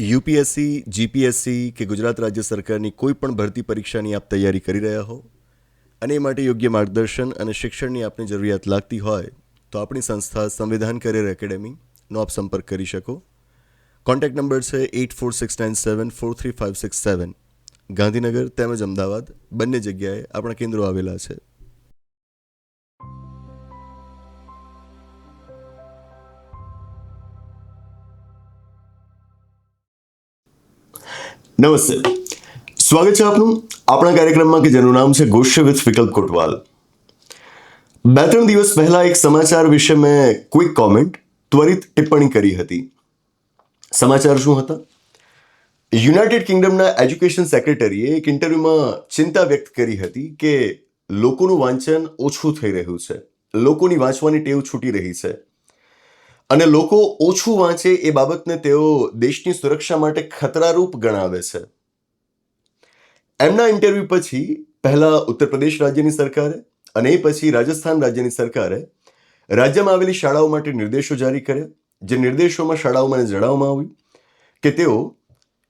UPSC, GPSC કે ગુજરાત રાજ્ય સરકારની કોઈ પણ ભરતી પરીક્ષાની આપ તૈયારી કરી રહ્યા હો? અને એ માટે યોગ્ય માર્ગદર્શન અને શિક્ષણની આપને જરૂરિયાત લાગતી હોય, તો આપણી સંસ્થા સંવિધાન કરિયર એકેડેમીનો આપ સંપર્ક કરી શકો. કોન્ટેક્ટ નંબર છે eight four six nine seven four three five six seven. Gandhinagar તેમજ અમદાવાદ બંને જગ્યાએ આપણા કેન્દ્રો આવેલા છે. નમસ્તે. સ્વાગત છે આપનું આપણા કાર્યક્રમમાં કે જેનું નામ છે ગોશ્ય વિથ વિકલ્પ કોટવાલ. બે ત્રણ દિવસ પહેલા એક સમાચાર વિશે મેં ક્વિક કોમેન્ટ ત્વરિત ટિપ્પણી કરી હતી. સમાચાર શું હતા? યુનાઇટેડ કિંગડમના એજ્યુકેશન સેક્રેટરીએ એક ઇન્ટરવ્યુમાં ચિંતા વ્યક્ત કરી હતી કે લોકોનું વાંચન ઓછું થઈ રહ્યું છે. લોકોની વાંચવાની ટેવ છૂટી રહી છે. અને લોકો ઓછું વાંચે એ બાબતને તેઓ દેશની સુરક્ષા માટે ખતરારૂપ ગણાવે છે. એમના ઇન્ટરવ્યૂ પછી પહેલા ઉત્તર પ્રદેશ રાજ્યની સરકારે અને એ પછી રાજસ્થાન રાજ્યની સરકારે રાજ્યમાં આવેલી શાળાઓ માટે નિર્દેશો જારી કર્યા. જે નિર્દેશોમાં શાળાઓમાં જણાવવામાં આવ્યું કે તેઓ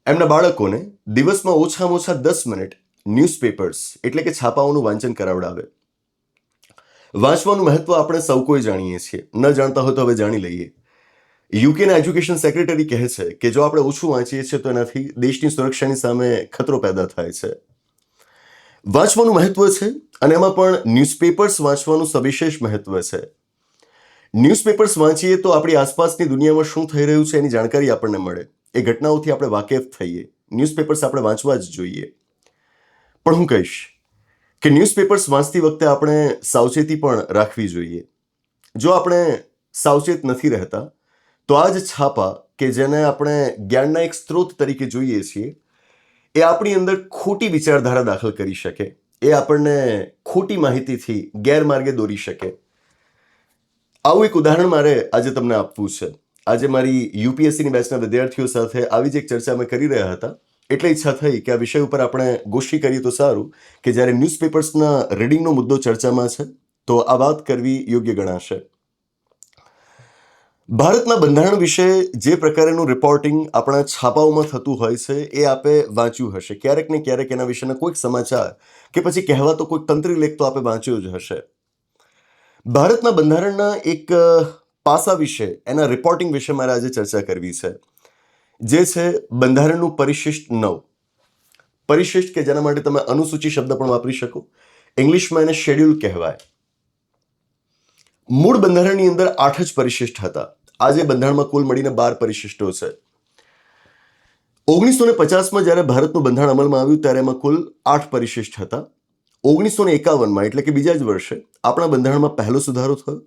એમના બાળકોને દિવસમાં ઓછામાં ઓછા દસ મિનિટ ન્યૂઝપેપર્સ એટલે કે છાપાઓનું વાંચન કરાવડાવે. વાંચવાનું મહત્વ આપણે સૌ કોઈ જાણીએ છીએ. ન જાણતા હોય તો હવે જાણી લઈએ. યુકેના એજ્યુકેશન સેક્રેટરી કહે છે કે જો આપણે ઓછું વાંચીએ છીએ તો એનાથી દેશની સુરક્ષાની સામે ખતરો પેદા થાય છે. વાંચવાનું મહત્વ છે અને એમાં પણ ન્યૂઝપેપર્સ વાંચવાનું સવિશેષ મહત્વ છે. ન્યૂઝપેપર્સ વાંચીએ તો આપણી આસપાસની દુનિયામાં શું થઈ રહ્યું છે એની જાણકારી આપણને મળે. એ ઘટનાઓથી આપણે વાકેફ થઈએ. ન્યૂઝપેપર્સ આપણે વાંચવા જ જોઈએ. પણ હું કહીશ કે ન્યૂઝપેપર્સ વાંચતી વખતે આપણે સાવચેતી પણ રાખવી જોઈએ. જો આપણે સાવચેત નથી રહેતા, તો આ જ છાપા કે જેને આપણે જ્ઞાનના એક સ્ત્રોત તરીકે જોઈએ છીએ, એ આપણી અંદર ખોટી વિચારધારા દાખલ કરી શકે. એ આપણને ખોટી માહિતીથી ગેરમાર્ગે દોરી શકે. આવું એક ઉદાહરણ મારે આજે તમને આપવું છે. આજે મારી યુપીએસસીની બેચના વિદ્યાર્થીઓ સાથે આવી જ એક ચર્ચા અમે કરી રહ્યા હતા. એટલે ઈચ્છા થઈ કે આ વિષય ઉપર આપણે ગોષ્ઠી કરીએ તો સારું કે જ્યારે ન્યૂઝપેપર્સના રીડિંગનો મુદ્દો ચર્ચામાં છે, તો આ વાત કરવી યોગ્ય ગણાશે. ભારતના બંધારણ વિશે જે પ્રકારનું રિપોર્ટિંગ આપણા છાપાઓમાં થતું હોય છે, એ આપે વાંચ્યું હશે. ક્યારેક ને ક્યારેક એના વિશેના કોઈક સમાચાર કે પછી કહેવાતો કોઈક તંત્રી લેખ તો આપે વાંચ્યો જ હશે. ભારતના બંધારણના એક પાસા વિશે, એના રિપોર્ટિંગ વિશે મારે આજે ચર્ચા કરવી છે. જે છે બંધારણનું પરિશિષ્ટ નવ. પરિશિષ્ટ કે જેના માટે તમે અનુસૂચિ શબ્દ પણ વાપરી શકો. ઇંગ્લિશમાં એને શેડ્યુલ કહેવાય. મૂળ બંધારણની અંદર આઠ જ પરિશિષ્ટ હતા. આજે બંધારણમાં કુલ મળીને બાર પરિશિષ્ટો છે. ઓગણીસો ને પચાસમાં જ્યારે ભારતનું બંધારણ અમલમાં આવ્યું ત્યારે એમાં કુલ આઠ પરિશિષ્ટ હતા. ઓગણીસો ને એકાવનમાં, એટલે કે બીજા જ વર્ષે, આપણા બંધારણમાં પહેલો સુધારો થયો.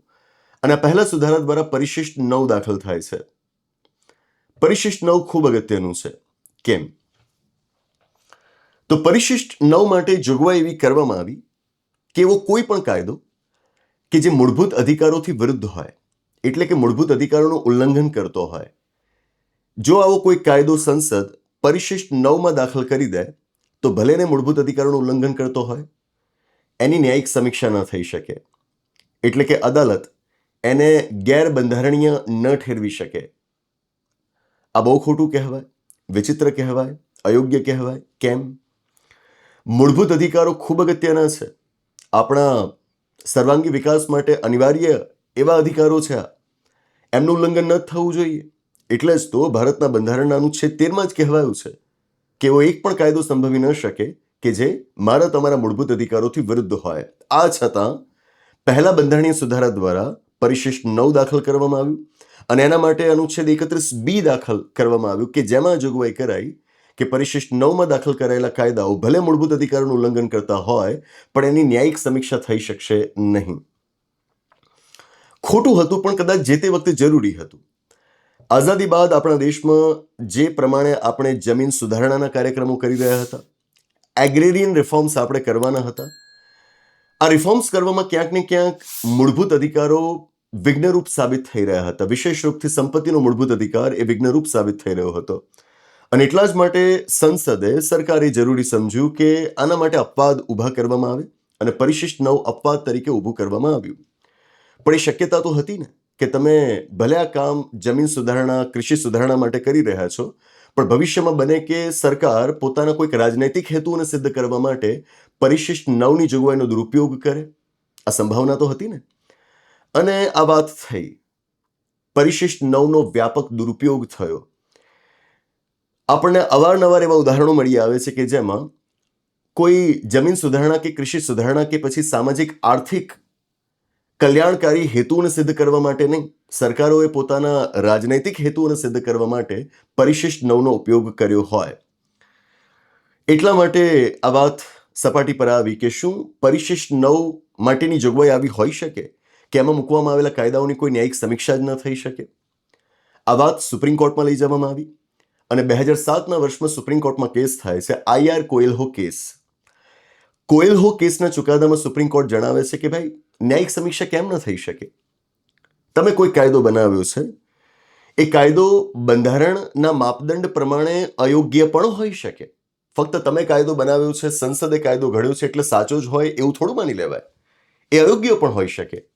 અને આ પહેલા સુધારા દ્વારા પરિશિષ્ટ નવ દાખલ થાય છે. પરિશિષ્ટ નવ ખૂબ અગત્યનું છે. કેમ? તો પરિશિષ્ટ નવ માટે જોગવાઈ એવી કરવામાં આવી કે એવો કોઈ પણ કાયદો કે જે મૂળભૂત અધિકારોથી વિરુદ્ધ હોય, એટલે કે મૂળભૂત અધિકારોનું ઉલ્લંઘન કરતો હોય, જો આવો કોઈ કાયદો સંસદ પરિશિષ્ટ નવમાં દાખલ કરી દે, તો ભલે ને મૂળભૂત અધિકારોનું ઉલ્લંઘન કરતો હોય, એની ન્યાયિક સમીક્ષા ન થઈ શકે. એટલે કે અદાલત એને ગેરબંધારણીય ન ઠેરવી શકે. આ બહુ ખોટું કહેવાય, વિચિત્ર કહેવાય, અયોગ્ય કહેવાય, કેમ? મૂળભૂત અધિકારો ખૂબ અગત્યના છે. આપણા સર્વાંગી વિકાસ માટે અનિવાર્ય એવા અધિકારો છે એમનું ઉલ્લંઘન ન થવું જોઈએ. એટલે જ તો ભારતના બંધારણના અનુચ્છેદ તેરમાં જ કહેવાયું છે કે એવો એક પણ કાયદો સંભવી ન શકે કે જે મારા તમારા મૂળભૂત અધિકારોથી વિરુદ્ધ હોય. આ છતાં પહેલા બંધારણીય સુધારા દ્વારા પરિશિષ્ટ નવ દાખલ કરવામાં આવ્યું. અને એના માટે અનુચ્છેદ એકત્રીસ બી દાખલ કરવામાં આવ્યું કે જેમાં જોગવાઈ કરાઈ કે પરિશિષ્ટ નવમાં દાખલ કરાયેલા કાયદાઓ ભલે મૂળભૂત અધિકારોનું ઉલ્લંઘન કરતા હોય, પણ એની ન્યાયિક સમીક્ષા થઈ શકશે નહીં. ખોટું હતું, પણ કદાચ જે તે વખતે જરૂરી હતું. આઝાદી બાદ આપણા દેશમાં જે પ્રમાણે આપણે જમીન સુધારણાના કાર્યક્રમો કરી રહ્યા હતા એગ્રેરિયન રિફોર્મ્સ આપણે કરવાના હતા, આ રિફોર્મ્સ કરવામાં ક્યાંક ને ક્યાંક મૂળભૂત અધિકારો વિઘ્નરૂપ સાબિત થઈ રહ્યા હતા. વિશેષ રૂપથી સંપત્તિનો મૂળભૂત અધિકાર એ વિઘ્નરૂપ સાબિત થઈ રહ્યો હતો. અને એટલા જ માટે સંસદે સરકારે જરૂરી સમજ્યું કે આના માટે અપવાદ ઊભા કરવામાં આવે અને પરિશિષ્ટ નવ અપવાદ તરીકે ઊભું કરવામાં આવ્યું. પણ એ શક્યતા તો હતી ને કે તમે ભલે આ કામ જમીન સુધારણા, કૃષિ સુધારણા માટે કરી રહ્યા છો, પણ ભવિષ્યમાં બને કે સરકાર પોતાના કોઈક રાજનૈતિક હેતુઓને સિદ્ધ કરવા માટે પરિશિષ્ટ નવની જોગવાઈનો દુરુપયોગ કરે. આ સંભાવના તો હતી ને? અને આ વાત થઈ. પરિશિષ્ટ નવનો વ્યાપક દુરુપયોગ થયો. આપણને અવારનવાર એવા ઉદાહરણો મળી આવે છે કે જેમાં કોઈ જમીન સુધારણા કે કૃષિ સુધારણા કે પછી સામાજિક આર્થિક કલ્યાણકારી હેતુઓને સિદ્ધ કરવા માટે નહીં, સરકારોએ પોતાના રાજનૈતિક હેતુઓને સિદ્ધ કરવા માટે પરિશિષ્ટ નવનો ઉપયોગ કર્યો હોય. એટલા માટે આ વાત સપાટી પર આવી કે શું પરિશિષ્ટ નવ માટેની જોગવાઈ આવી હોઈ શકે? કે એમાં મૂકવામાં આવેલા કાયદાઓની કોઈ ન્યાયિક સમીક્ષા જ ન થઈ શકે? આ વાત સુપ્રીમ કોર્ટમાં લઈ જવામાં આવી અને બે હજાર સાતના વર્ષમાં સુપ્રીમ કોર્ટમાં કેસ થાય છે આઈઆર કોયલહો કેસ. કોયલહો કેસના ચુકાદામાં સુપ્રીમ કોર્ટ જણાવે છે કે ભાઈ, ન્યાયિક સમીક્ષા કેમ ન થઈ શકે? તમે કોઈ કાયદો બનાવ્યો છે? એ કાયદો બંધારણના માપદંડ પ્રમાણે અયોગ્ય પણ હોઈ શકે. ફક્ત તમે કાયદો બનાવ્યો છે, સંસદે કાયદો ઘડ્યો છે એટલે સાચો જ હોય એવું થોડું માની લેવાય. એ અયોગ્ય પણ હોઈ શકે.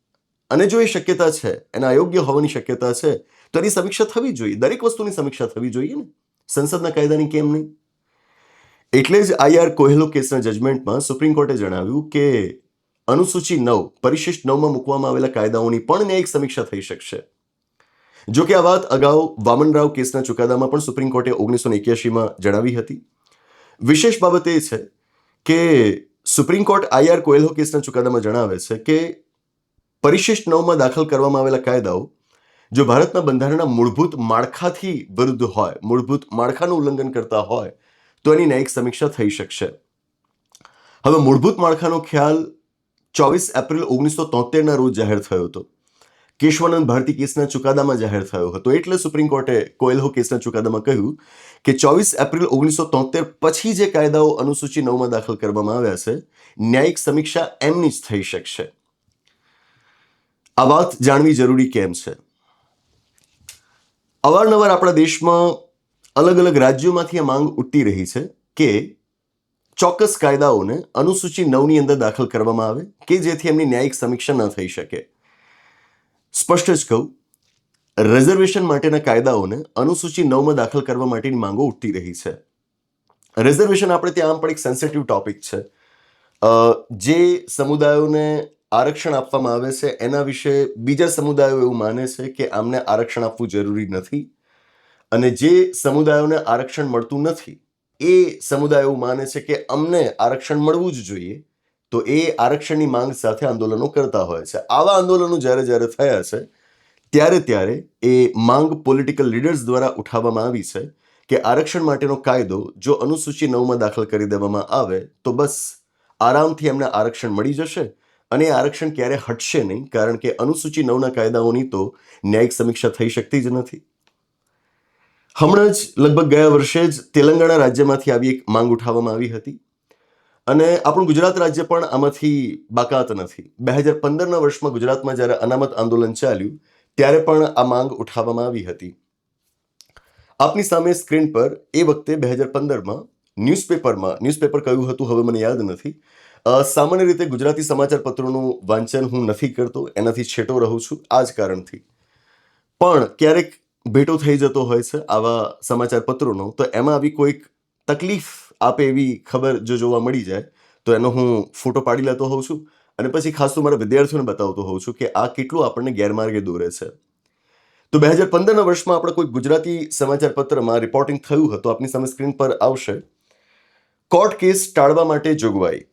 અને જો એ શક્યતા છે, એના અયોગ્ય હોવાની શક્યતા છે, તો એની સમીક્ષા થવી જોઈએ. દરેક વસ્તુની સમીક્ષા થવી જોઈએ ને. સંસદના કાયદાની કેમ નહીં? એટલે જ આઈઆર કોહેલો કેસના જજમેન્ટમાં સુપ્રીમ કોર્ટે જણાવ્યું કે અનુસૂચિ નવ, પરિશિષ્ટ નવમાં મૂકવામાં આવેલા કાયદાઓની પણ ન્યાયિક સમીક્ષા થઈ શકશે. જો કે આ વાત અગાઉ વામનરાવ કેસના ચુકાદામાં પણ સુપ્રીમ કોર્ટે ઓગણીસો એક્યાસીમાં જણાવી હતી. વિશેષ બાબત એ છે કે સુપ્રીમ કોર્ટ આઈઆર કોયલો કેસના ચુકાદામાં જણાવે છે કે પરિશિષ્ટ નવમાં દાખલ કરવામાં આવેલા કાયદાઓ, જો ભારતના બંધારણના મૂળભૂત માળખાથી વિરુદ્ધ હોય, મૂળભૂત માળખાનું ઉલ્લંઘન કરતા હોય, તો એની ન્યાયિક સમીક્ષા થઈ શકશે. હવે મૂળભૂત માળખાનો ખ્યાલ ચોવીસ એપ્રિલ ઓગણીસો તોતેરના રોજ જાહેર થયો હતો. કેશવાનંદ ભારતી કેસના ચુકાદામાં જાહેર થયો હતો. એટલે સુપ્રીમ કોર્ટે કોયલહો કેસના ચુકાદામાં કહ્યું કે ચોવીસ એપ્રિલ ઓગણીસો તોતેર પછી જે કાયદાઓ અનુસૂચિ નવમાં દાખલ કરવામાં આવ્યા છે, ન્યાયિક સમીક્ષા એમની જ થઈ શકશે. આ વાત જાણવી જરૂરી કેમ છે? અવારનવાર આપણા દેશમાં અલગ અલગ રાજ્યોમાંથી આ માંગ ઉઠતી રહી છે કે ચોક્કસ કાયદાઓને અનુસૂચિ નવની અંદર દાખલ કરવામાં આવે કે જેથી એમની ન્યાયિક સમીક્ષા ન થઈ શકે. સ્પષ્ટ જ કહું, રિઝર્વેશન માટેના કાયદાઓને અનુસૂચિ નવમાં દાખલ કરવા માટેની માંગો ઉઠતી રહી છે. રિઝર્વેશન આપણે ત્યાં આમ પણ એક સેન્સિટિવ ટોપિક છે. જે સમુદાયોને આરક્ષણ આપવામાં આવે છે, એના વિશે બીજા સમુદાયો એવું માને છે કે આમને આરક્ષણ આપવું જરૂરી નથી. અને જે સમુદાયોને આરક્ષણ મળતું નથી, એ સમુદાય એવું માને છે કે અમને આરક્ષણ મળવું જ જોઈએ, તો એ આરક્ષણની માંગ સાથે આંદોલનો કરતા હોય છે. આવા આંદોલનો જ્યારે જ્યારે થયા છે, ત્યારે ત્યારે એ માંગ પોલિટિકલ લીડર્સ દ્વારા ઉઠાવવામાં આવી છે કે આરક્ષણ માટેનો કાયદો જો અનુસૂચિ નવમાં દાખલ કરી દેવામાં આવે, તો બસ આરામથી એમને આરક્ષણ મળી જશે અને આરક્ષણ ક્યારે હટશે નહીં, કારણ કે અનુસૂચિ નવના કાયદાઓની તો ન્યાયિક સમીક્ષા થઈ શકતી જ નથી. હમણાં જ લગભગ ગયા વર્ષે જ તેલંગાણા રાજ્યમાંથી આવી એક માંગ ઉઠાવવામાં આવી હતી. અને આપણું ગુજરાત રાજ્ય પણ આમાંથી બાકાત નથી. બે હજાર પંદરના વર્ષમાં ગુજરાતમાં જ્યારે અનામત આંદોલન ચાલ્યું, ત્યારે પણ આ માંગ ઉઠાવવામાં આવી હતી. આપની સામે સ્ક્રીન પર એ વખતે બે હજાર પંદરમાં ન્યૂઝપેપરમાં, ન્યૂઝપેપર કહ્યું હતું હવે મને યાદ નથી સામાન્ય રીતે ગુજરાતી સમાચાર પત્રોનું વાંચન હું નથી કરતો, એનાથી છેટો રહું છું, આ જ કારણથી. પણ ક્યારેક ભેટો થઈ જતો હોય છે આવા સમાચાર પત્રોનો તો એમાં આવી કોઈક તકલીફ આપે એવી ખબર જો જોવા મળી જાય, તો એનો હું ફોટો પાડી લેતો હોઉં છું અને પછી ખાસ તો મારા વિદ્યાર્થીઓને બતાવતો હોઉં છું કે આ કેટલું આપણને ગેરમાર્ગે દોરે છે. તો બે હજાર પંદરના વર્ષમાં આપણે કોઈ ગુજરાતી સમાચાર પત્રમાં રિપોર્ટિંગ થયું હતું, આપની સામે સ્ક્રીન પર આવશે. કોર્ટ કેસ ટાળવા માટે જોગવાઈ.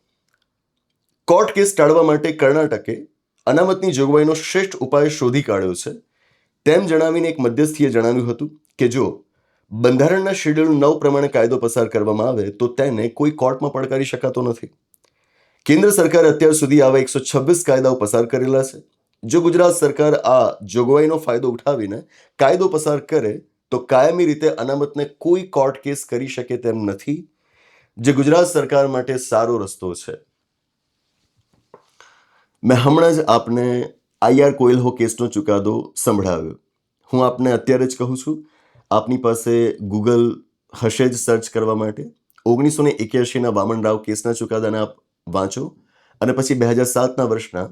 કોર્ટ કેસ ટાળવા માટે કર્ણાટકે અનામતની જોગવાઈનો શ્રેષ્ઠ ઉપાય શોધી કાઢ્યો છે. તેમ જણાવીને એક મધ્યસ્થીએ જણાવ્યું હતું કે જો બંધારણના શેડ્યુલ નવ પ્રમાણે કાયદો પસાર કરવામાં આવે, તો તેને કોઈ કોર્ટમાં પડકારી શકાતો નથી. કેન્દ્ર સરકારે અત્યાર સુધી આવા એકસો છવ્વીસ કાયદાઓ પસાર કરેલા છે. જો ગુજરાત સરકાર આ જોગવાઈનો ફાયદો ઉઠાવીને કાયદો પસાર કરે, તો કાયમી રીતે અનામતને કોઈ કોર્ટ કેસ કરી શકે તેમ નથી. જે ગુજરાત સરકાર માટે સારો રસ્તો છે. મેં હમણાં જ આપને આઈઆર કોયલહો કેસનો ચુકાદો સંભળાવ્યો. હું આપને અત્યારે જ કહું છું, આપની પાસે ગૂગલ હશે જ સર્ચ કરવા માટે. ઓગણીસો ને એક્યાસીના વામનરાવ કેસના ચુકાદાને આપ વાંચો અને પછી બે હજાર સાતના વર્ષના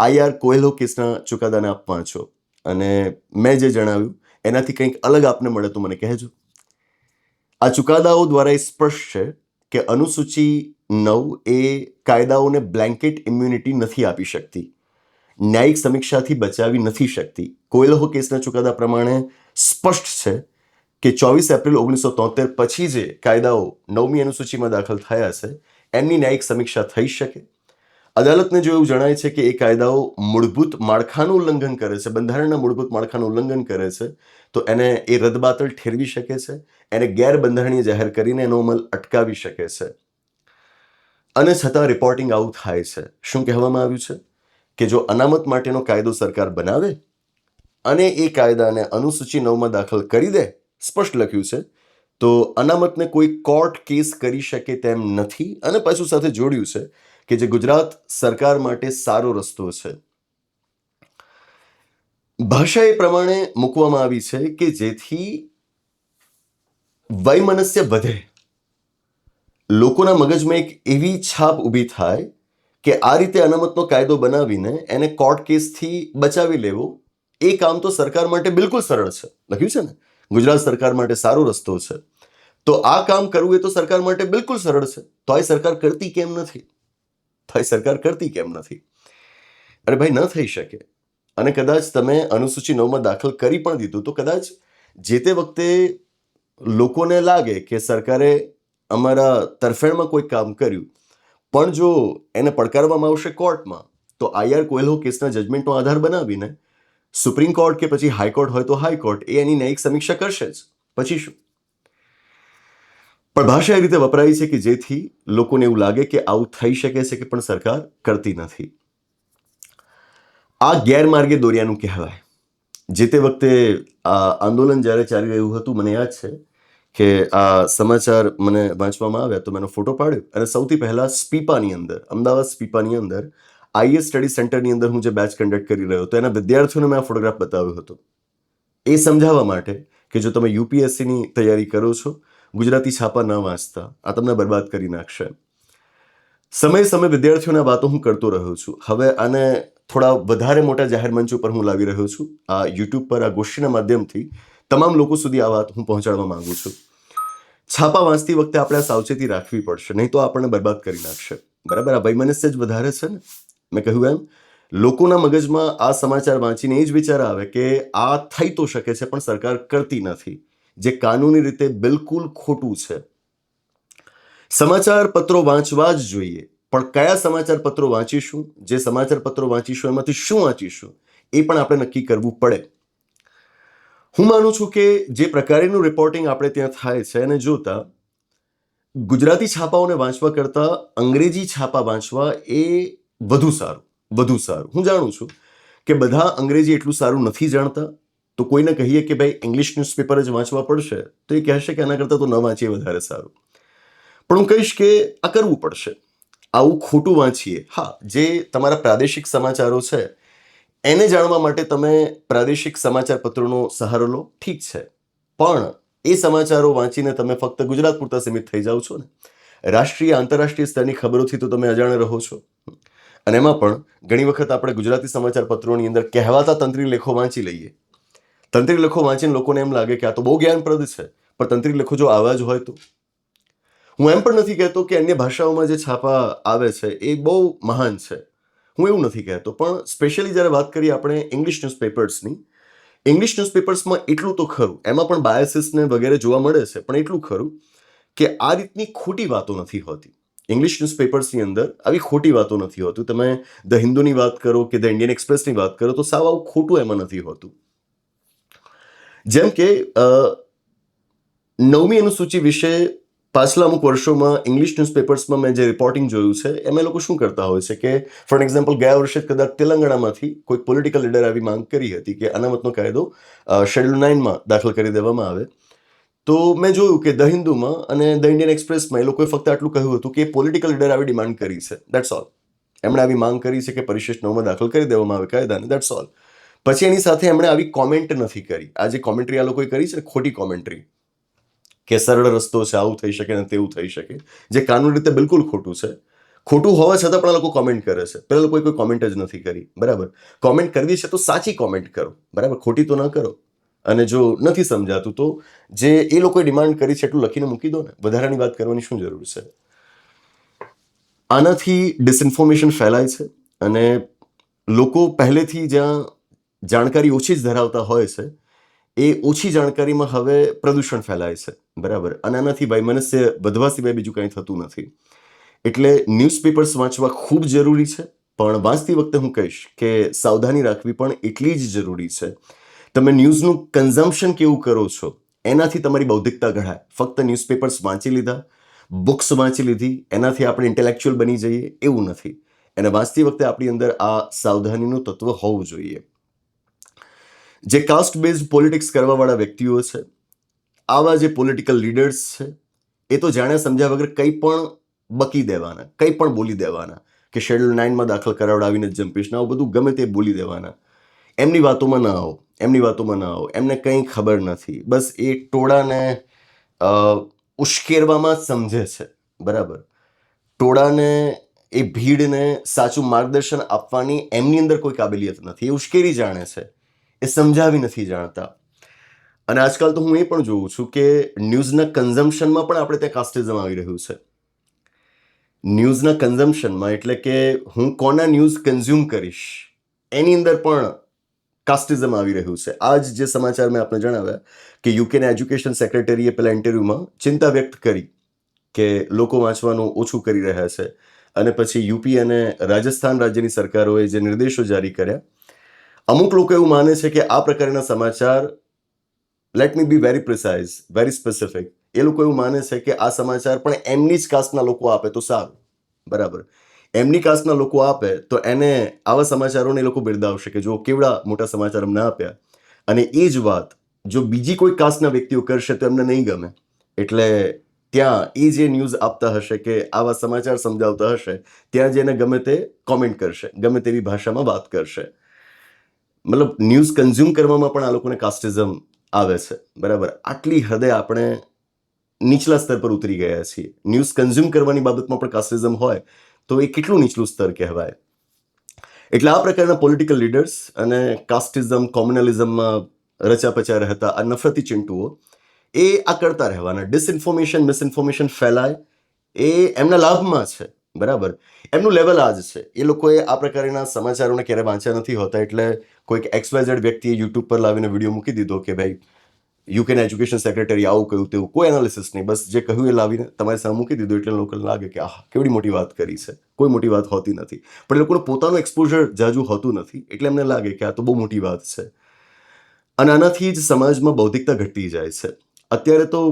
આઈઆર કોયલો કેસના ચુકાદાને આપ વાંચો. અને મેં જે જણાવ્યું, એનાથી કંઈક અલગ આપને મળે તો મને કહેજો. આ ચુકાદાઓ દ્વારા એ સ્પષ્ટ છે કે અનુસૂચિ નવ એ કાયદાઓને બ્લેન્કેટ ઇમ્યુનિટી નથી આપી શકતી. ન્યાયિક સમીક્ષાથી બચાવી નથી શકતી. કોયલહો કેસના ચુકાદા પ્રમાણે સ્પષ્ટ છે કે ચોવીસ એપ્રિલ ઓગણીસો તોતેર પછી જે કાયદાઓ નવમી અનુસૂચિમાં દાખલ થયા છે, એમની ન્યાયિક સમીક્ષા થઈ શકે. અદાલતને જો એવું જણાય છે કે એ કાયદાઓ મૂળભૂત માળખાનું ઉલ્લંઘન કરે છે, બંધારણના મૂળભૂત માળખાનું ઉલ્લંઘન કરે છે, તો એને એ રદબાતલ ઠેરવી શકે છે, એને ગેરબંધારણીય જાહેર કરીને એનો અમલ અટકાવી શકે છે. અને છતાં રિપોર્ટિંગ આવું થાય છે. શું કહેવામાં આવ્યું છે? કે જો અનામત માટેનો કાયદો સરકાર બનાવે અને એ કાયદાને અનુસૂચિ નવમાં દાખલ કરી દે, સ્પષ્ટ લખ્યું છે, તો અનામતને કોઈ કોર્ટ કેસ કરી શકે તેમ નથી અને પાછું સાથે જોડ્યું છે કે જે ગુજરાત સરકાર માટે સારો રસ્તો છે. ભાષા એ પ્રમાણે મૂકવામાં આવી છે કે જેથી વૈમનસ્ય વધે. લોકોના મગજમાં એક એવી છાપ ઊભી થાય કે આ રીતે અનામતનો કાયદો બનાવીને એને કોર્ટ કેસથી બચાવી લેવો, એ કામ તો સરકાર માટે બિલકુલ સરળ છે. લખ્યું છે ને? ગુજરાત સરકાર માટે સારો રસ્તો છે. તો આ કામ કરવું એ તો સરકાર માટે બિલકુલ સરળ છે. તો આ સરકાર કરતી કેમ નથી? તો આ સરકાર કરતી કેમ નથી? અરે ભાઈ, ન થઈ શકે. અને કદાચ તમે અનુસૂચિ નવમાં દાખલ કરી પણ દીધું, તો કદાચ જે તે વખતે લોકોને લાગે કે સરકારે અમારા તરફેણમાં કોઈ કામ કર્યું. પણ જો એને પડકારવામાં આવશે કોર્ટમાં, તો આઈઆર કોયલો કેસના જજમેન્ટનો આધાર બનાવીને સુપ્રીમ કોર્ટ કે પછી હાઈકોર્ટ હોય તો હાઈકોર્ટ એ એની ન્યાયિક સમીક્ષા કરશે જ. પછી શું? પણ ભાષા એ રીતે વપરાય છે કે જેથી લોકોને એવું લાગે કે આવું થઈ શકે છે કે પણ સરકાર કરતી નથી. આ ગેરમાર્ગે દોર્યાનું કહેવાય. જે તે વખતે આ આંદોલન જ્યારે ચાલી રહ્યું હતું, મને યાદ છે કે આ સમાચાર મને વાંચવામાં આવ્યા તો મેં ફોટો પાડ્યો અને સૌથી પહેલાં સ્પીપાની અંદર, અમદાવાદ સ્પીપાની અંદર, આઈએસ સ્ટડી સેન્ટરની અંદર હું જે બેચ કન્ડક્ટ કરી રહ્યો હતો, એના વિદ્યાર્થીઓને મેં આ ફોટોગ્રાફ બતાવ્યો હતો. એ સમજાવવા માટે કે જો તમે યુપીએસસીની તૈયારી કરો છો, ગુજરાતી છાપા ન વાંચતા, આ તમને બરબાદ કરી નાખશે. સમય સમય વિદ્યાર્થીઓના વાતો હું કરતો રહ્યો છું. હવે આને થોડા વધારે મોટા જાહેર મંચ ઉપર હું લાવી રહ્યો છું. આ યુટ્યુબ પર, આ ગોષ્ઠીના માધ્યમથી તમામ લોકો સુધી આ વાત હું પહોંચાડવા માંગુ છું. છાપા વાંચતી વખતે આપણે સાવચેતી રાખવી પડશે. નહીં તો આપણને બરબાદ કરી નાખશે. બરાબર? આ વૈમનસ્ય જ વધારે છે ને? મેં કહ્યું એમ? લોકોના મગજમાં આ સમાચાર વાંચીને એ જ વિચાર આવે કે આ થઈ તો શકે છે, પણ સરકાર કરતી નથી. જે કાનૂની રીતે બિલકુલ ખોટું છે. સમાચાર પત્રો વાંચવા જ જોઈએ. પણ કયા સમાચાર પત્રો વાંચીશું? જે સમાચાર પત્રો વાંચીશું, એમાંથી શું વાંચીશું? એ પણ આપણે નક્કી કરવું પડે. હું માનું છું કે જે પ્રકારેનું રિપોર્ટિંગ આપણે ત્યાં થાય છે એને જોતા, ગુજરાતી છાપાઓને વાંચવા કરતાં અંગ્રેજી છાપા વાંચવા એ વધુ સારું વધુ સારું. હું જાણું છું કે બધા અંગ્રેજી એટલું સારું નથી જાણતા, તો કોઈને કહીએ કે ભાઈ ઇંગ્લિશ ન્યૂઝપેપર જ વાંચવા પડશે, તો એ કહેશે કે આના કરતાં તો ન વાંચીએ વધારે સારું. પણ હું કહીશ કે આ કરવું પડશે. આવું ખોટું વાંચીએ. હા, જે તમારા પ્રાદેશિક સમાચારો છે એને જાણવા માટે તમે પ્રાદેશિક સમાચાર પત્રોનો સહારો લો, ઠીક છે. પણ એ સમાચારો વાંચીને તમે ફક્ત ગુજરાત પૂરતા સીમિત થઈ જાઓ છો ને. રાષ્ટ્રીય, આંતરરાષ્ટ્રીય સ્તરની ખબરોથી તો તમે અજાણ રહો છો. અને એમાં પણ ઘણી વખત આપણે ગુજરાતી સમાચાર પત્રોની અંદર કહેવાતા તંત્રી લેખો વાંચી લઈએ. તંત્રી લેખો વાંચીને લોકોને એમ લાગે કે આ તો બહુ જ્ઞાનપ્રદ છે, પણ તંત્રી લેખો જો આવા જ હોય તો? હું એમ પણ નથી કહેતો કે અન્ય ભાષાઓમાં જે છાપા આવે છે એ બહુ મહાન છે. હું એવું નથી કહેતો, પણ સ્પેશિયલી જ્યારે વાત કરીએ આપણે ઇંગ્લિશ ન્યૂઝપેપર્સની ઇંગ્લિશ ન્યૂઝપેપર્સમાં એટલું તો ખરું, એમાં પણ બાયસીસને વગેરે જોવા મળે છે, પણ એટલું ખરું કે આ રીતની ખોટી વાતો નથી હોતી. ઇંગ્લિશ ન્યૂઝપેપર્સની અંદર આવી ખોટી વાતો નથી હોતું. તમે ધ હિન્દુની વાત કરો કે ધ ઇન્ડિયન એક્સપ્રેસની વાત કરો, તો સાવ આવું ખોટું એમાં નથી હોતું. જેમ કે નવમી અનુસૂચિ વિશે પાછલા અમુક વર્ષોમાં ઇંગ્લિશ ન્યૂઝપેપર્સમાં મેં જે રિપોર્ટિંગ જોયું છે, એમાં લોકો શું કરતા હોય છે કે ફોર એક્ઝામ્પલ ગયા વર્ષે કદાચ તેલંગાણામાંથી કોઈક પોલિટિકલ લીડર આવી માંગ કરી હતી કે અનામતનો કાયદો શેડ્યુલ નાઇનમાં દાખલ કરી દેવામાં આવે. તો મેં જોયું કે ધ હિન્દુમાં અને ધ ઇન્ડિયન એક્સપ્રેસમાં એ લોકોએ ફક્ત આટલું કહ્યું હતું કે પોલિટિકલ લીડર આવી ડિમાન્ડ કરી છે. દેટ્સ ઓલ એમણે આવી માંગ કરી છે કે પરિશિષ્ટ નવમાં દાખલ કરી દેવામાં આવે કાયદાને. દેટ્સ ઓલ પછી એની સાથે એમણે આવી કોમેન્ટ નથી કરી. આ જે કોમેન્ટ્રી આ લોકોએ કરી છે ખોટી કોમેન્ટ્રી કે સરળ રસ્તો છે, આવું થઈ શકે ને તેવું થઈ શકે, જે કાનૂની રીતે બિલકુલ ખોટું છે. ખોટું હોવા છતાં પણ આ લોકો કોમેન્ટ કરે છે. પેલા લોકોએ કોઈ કોમેન્ટ જ નથી કરી, બરાબર? કોમેન્ટ કરવી છે તો સાચી કોમેન્ટ કરો, બરાબર? ખોટી તો ન કરો. અને જો નથી સમજાતું તો જે એ લોકોએ ડિમાન્ડ કરી છે એટલું લખીને મૂકી દો ને. વધારાની વાત કરવાની શું જરૂર છે? આનાથી ડિસઇન્ફોર્મેશન ફેલાય છે અને લોકો પહેલેથી જ્યાં જાણકારી ઓછી જ ધરાવતા હોય છે એ ઓછી જાણકારીમાં હવે પ્રદૂષણ ફેલાય છે. બરાબર? અને આનાથી ભાઈ મનુષ્ય વધવા સિવાય બીજું કંઈ થતું નથી. એટલે ન્યૂઝપેપર્સ વાંચવા ખૂબ જરૂરી છે. પણ વાંચતી વખતે હું કહીશ કે સાવધાની રાખવી પણ એટલી જ જરૂરી છે. તમે ન્યૂઝનું કન્ઝમ્પશન કેવું કરો છો? એનાથી તમારી બૌદ્ધિકતા ઘડાય ફક્ત ન્યૂઝપેપર્સ વાંચી લીધા, બુક્સ વાંચી લીધી, એનાથી આપણે ઇન્ટેલેક્ચ્યુઅલ બની જઈએ એવું નથી. એને વાંચતી વખતે આપણી અંદર આ સાવધાનીનું તત્વ હોવું જોઈએ. જે કાસ્ટ બેઝડ પોલિટિક્સ કરવાવાળા વ્યક્તિઓ છે, આવા જે પોલિટિકલ લીડર્સ છે, એ તો જાણ્યા સમજ્યા વગર કંઈ પણ બકી દેવાના, કંઈ પણ બોલી દેવાના, કે શેડ્યુલ નાઇનમાં દાખલ કરાવડાવીને જમ્પીશ ના, આવું બધું ગમે તે બોલી દેવાના. એમની વાતોમાં ના આવો, એમની વાતોમાં ના આવો, એમને કંઈ ખબર નથી. બસ એ ટોળાને ઉશ્કેરવામાં સમજે છે. બરાબર? ટોળાને, એ ભીડને સાચું માર્ગદર્શન આપવાની એમની અંદર કોઈ કાબેલિયત નથી. એ ઉશ્કેરી જાણે છે. એ સમજાવી નથી જાણતા. અને આજકાલ તો હું એ પણ જોઉં છું કે ન્યૂઝના કન્ઝમ્પશનમાં પણ આપણે ત્યાં કાસ્ટિઝમ આવી રહ્યું છે. ન્યૂઝના કન્ઝમ્પશનમાં એટલે કે હું કોના ન્યૂઝ કન્ઝ્યુમ કરીશ, એની અંદર પણ કાસ્ટિઝમ આવી રહ્યું છે. આજ જે સમાચાર મેં આપને જણાવ્યા કે યુકેના એજ્યુકેશન સેક્રેટરીએ પેલા ઇન્ટરવ્યૂમાં ચિંતા વ્યક્ત કરી કે લોકો વાંચવાનું ઓછું કરી રહ્યા છે. અને પછી યુપી અને રાજસ્થાન રાજ્યની સરકારોએ જે નિર્દેશો જારી કર્યા અમુક લોકો એવું માને છે કે આ પ્રકારના સમાચાર let me be very precise very specific એ લોકો એવું માને છે કે આ સમાચાર પણ એમની જ કાસ્ટના લોકો આપે તો સારું. બરાબર. એમની કાસ્ટના લોકો આપે તો એને આવા સમાચારોને એ લોકો બિરદાવશે કે જો કેવડા મોટા સમાચાર અમને આપ્યા. અને એ જ વાત, જો બીજી કોઈ કાસ્ટના વ્યક્તિઓ કરશે તો એમને નહીં ગમે. એટલે ત્યાં એ જે ન્યૂઝ આપતા હશે કે આવા સમાચાર સમજાવતા હશે, ત્યાં જેને ગમે તે કોમેન્ટ કરશે, ગમે તેવી ભાષામાં વાત કરશે. મતલબ ન્યૂઝ કન્ઝ્યુમ કરવામાં પણ આ લોકોને કાસ્ટિઝમ આવે છે. બરાબર? આટલી હદે આપણે નીચલા સ્તર પર ઉતરી ગયા છીએ. ન્યૂઝ કન્ઝ્યુમ કરવાની બાબતમાં પણ કાસ્ટિઝમ હોય તો એ કેટલું નીચલું સ્તર કહેવાય? એટલે આ પ્રકારના પોલિટિકલ લીડર્સ અને કાસ્ટિઝમ કોમ્યુનલિઝમમાં રચાપચા રહેતા આ નફરતી ચિંટુઓ, એ આ કરતા રહેવાના. ડિસઇન્ફોર્મેશન મિસઇન્ફોર્મેશન ફેલાય, એ એમના લાભમાં છે. બરાબર? એમનું લેવલ આ જ છે. એ લોકોએ આ પ્રકારના સમાચારોને ક્યારે વાંચ્યા નથી હોતા, એટલે કોઈક એક્સવાઇઝેડ વ્યક્તિએ યુટ્યુબ પર લાવીને વીડિયો મૂકી દીધો કે ભાઈ યુકેના એજ્યુકેશન સેક્રેટરી આવું કહ્યું તેવું. કોઈ એનાલિસિસ નહીં. બસ જે કહ્યું એ લાવીને તમારી સામે મૂકી દીધું, એટલે લોકોને લાગે કે, આહ, કેવડી મોટી વાત કરી છે. કોઈ મોટી વાત હોતી નથી. પણ એ લોકોનું પોતાનું એક્સપોઝર જાજુ હોતું નથી, એટલે એમને લાગે કે આ તો બહુ મોટી વાત છે. અને આનાથી જ સમાજમાં બૌદ્ધિકતા ઘટતી જાય છે. અત્યારે તો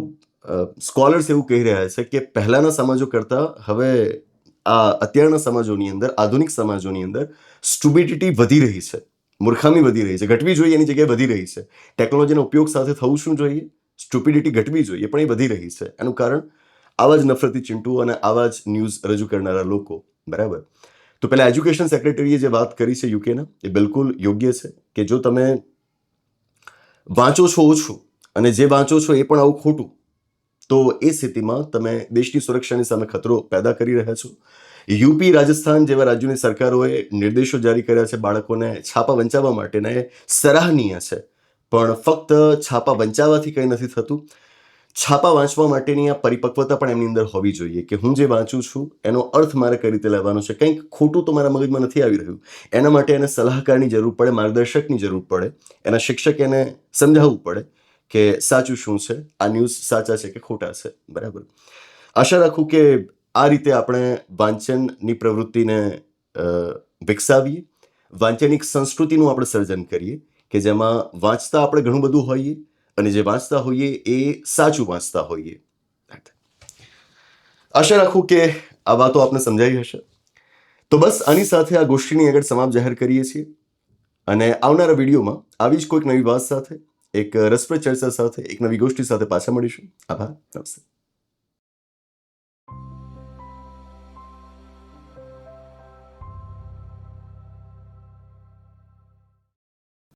સ્કોલર્સ એવું કહી રહ્યા છે કે પહેલાંના સમાજો કરતાં હવે આ અત્યારના સમાજોની અંદર, આધુનિક સમાજોની અંદર સ્ટુબિડિટી વધી રહી છે. મૂર્ખામી વધી રહી છે. ઘટવી જોઈએ એની જગ્યાએ વધી રહી છે. ટેકનોલોજીનો ઉપયોગ સાથે થવું શું જોઈએ? સ્ટુપિડિટી ઘટવી જોઈએ પણ એ વધી રહી છે. એનું કારણ આવા જ નફરતી ચિંટુ અને આવા જ ન્યૂઝ રજૂ કરનારા લોકો. બરાબર? તો પહેલાં એજ્યુકેશન સેક્રેટરીએ જે વાત કરી છે યુકેના એ બિલકુલ યોગ્ય છે કે જો તમે વાંચો છો ઓછું અને જે વાંચો છો એ પણ આવું ખોટું તો એ સ્થિતિમાં તમે દેશની સુરક્ષાની સામે ખતરો પેદા કરી રહ્યા છો. યુપી, રાજસ્થાન જેવા રાજ્યોની સરકારોએ નિર્દેશો જારી કર્યા છે બાળકોને છાપા વંચાવવા માટેના. એ સરાહનીય છે. પણ ફક્ત છાપા વંચાવવાથી કંઈ નથી થતું. છાપા વાંચવા માટેની આ પરિપક્વતા પણ એમની અંદર હોવી જોઈએ કે હું જે વાંચું છું, એનો અર્થ મારે કઈ રીતે લેવાનો છે? કંઈક ખોટું તો મારા મગજમાં નથી આવી રહ્યું. એના માટે એને સલાહકારની જરૂર પડે, માર્ગદર્શકની જરૂર પડે, એના શિક્ષક એને સમજાવવું પડે. કે સાચું શું છે? આ ન્યૂઝ સાચા છે કે ખોટા છે? બરાબર. આશા રાખું કે આ રીતે આપણે વાંચનની પ્રવૃત્તિને વિકસાવીએ. વાંચનિક સંસ્કૃતિનું આપણે સર્જન કરીએ કે જેમાં વાંચતા આપણે ઘણું બધું હોઈએ અને જે વાંચતા હોઈએ એ સાચું વાંચતા હોઈએ. આશા રાખું કે આ વાતો આપને સમજાઈ હશે. તો બસ આની સાથે આ ગોષ્ઠીની આગળ સમાપ્ત જાહેર કરીએ છીએ. અને આવનારા વિડીયોમાં આવી જ કોઈક નવી વાત સાથે એક રસપ્રદ ચર્ચા સાથે એક નવી ગોષ્ઠી સાથે પાછા મળીશું. આભાર. નમસ્તે.